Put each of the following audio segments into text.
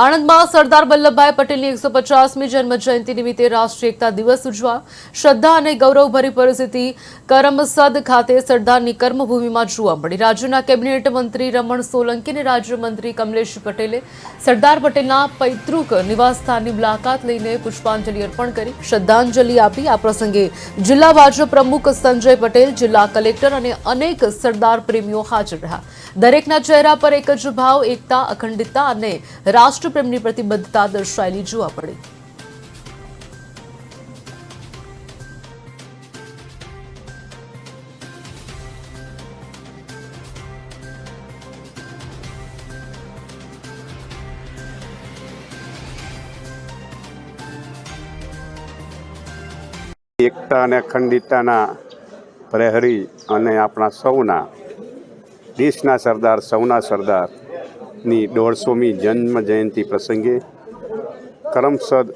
આણંદમાં સરદાર વલ્લભભાઈ પટેલની એકસો પચાસમી જન્મ નિમિત્તે રાષ્ટ્રીય એકતા દિવસ ઉજવા શ્રદ્ધા અને ગૌરવભરી પરિસ્થિતિ કરમસદ ખાતે સરદારની કર્મભૂમિમાં જોવા મળી. રાજ્યના કેબિનેટ મંત્રી રમણ સોલંકી અને રાજ્યમંત્રી કમલેશ પટેલે સરદાર પટેલના પૈતૃક નિવાસસ્થાનની મુલાકાત લઈને પુષ્પાંજલિ અર્પણ કરી શ્રદ્ધાંજલિ આપી. આ પ્રસંગે જિલ્લા ભાજપ પ્રમુખ સંજય પટેલ, જિલ્લા કલેક્ટર અને અનેક સરદાર પ્રેમીઓ હાજર રહ્યા. દરેકના ચહેરા પર એક જ ભાવ, એકતા, અખંડિતતા અને રાષ્ટ્રપ્રેમની પ્રતિબદ્ધતા દર્શાયેલી જોવા પડી એકતા અને અખંડિતતાના પ્રહરી અને આપણા સૌના, દેશના સરદાર, સૌના સરદારની દોઢસોમી જન્મ જયંતિ પ્રસંગે કરમસદ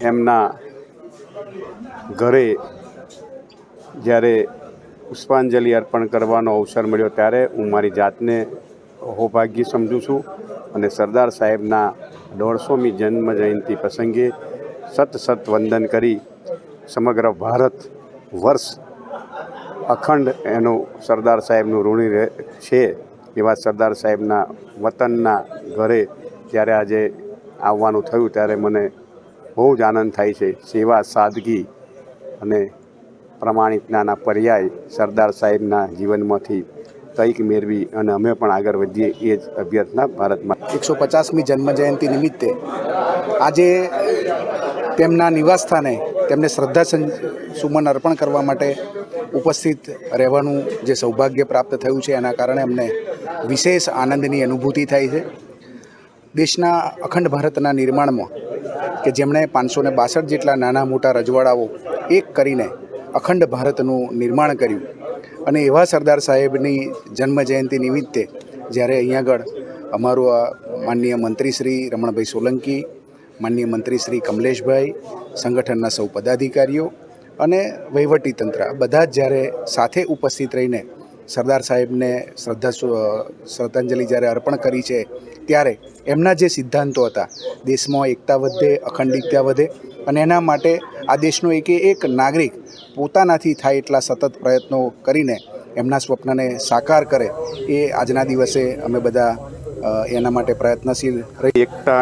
એમના ઘરે જ્યારે પુષ્પાંજલિ અર્પણ કરવાનો અવસર મળ્યો ત્યારે હું મારી જાતને અહોભાગ્ય સમજું છું અને સરદાર સાહેબના દોઢસોમી જન્મ જયંતિ પ્રસંગે સત સત વંદન કરી સમગ્ર ભારત વર્ષ અખંડ એનું સરદાર સાહેબનું ઋણી છે. એવા સરદાર સાહેબના વતનના ઘરે જ્યારે આજે આવવાનું થયું, ત્યારે મને બહુ જ આનંદ થાય છે. સેવા, સાદગી અને પ્રમાણિકતાના પર્યાય સરદાર સાહેબના જીવનમાંથી કંઈક મેળવી અને અમે પણ આગળ વધીએ એ જ અભ્યર્થના ભારતમાં. એકસો પચાસમી જન્મજયંતિ નિમિત્તે આજે તેમના નિવાસસ્થાને તેમને શ્રદ્ધા સુમન અર્પણ કરવા માટે ઉપસ્થિત રહેવાનું જે સૌભાગ્ય પ્રાપ્ત થયું છે એના કારણે અમને વિશેષ આનંદની અનુભૂતિ થાય છે. દેશના અખંડ ભારતના નિર્માણમાં કે જેમણે પાંચસો ને બાસઠ જેટલા નાના મોટા રજવાડાઓ એક કરીને અખંડ ભારતનું નિર્માણ કર્યું અને એવા સરદાર સાહેબની જન્મ જયંતિ નિમિત્તે જ્યારે અહીંયા આગળ અમારું આ માનનીય મંત્રી શ્રી રમણભાઈ સોલંકી, માનનીય મંત્રી શ્રી કમલેશભાઈ, સંગઠનના સૌ પદાધિકારીઓ અને વહીવટી તંત્ર આ બધા જ જ્યારે સાથે ઉપસ્થિત રહીને સરદાર સાહેબને શ્રદ્ધા શ્રદ્ધાંજલિ જ્યારે અર્પણ કરી છે, ત્યારે એમના જે સિદ્ધાંતો હતા, દેશમાં એકતા વધે, અખંડિતતા વધે અને એના માટે આ દેશનો એકે એક નાગરિક પોતાનાથી થાય એટલા સતત પ્રયત્નો કરીને એમના સ્વપ્નને સાકાર કરે, એ આજના દિવસે અમે બધા એના માટે પ્રયત્નશીલ રહી એકતા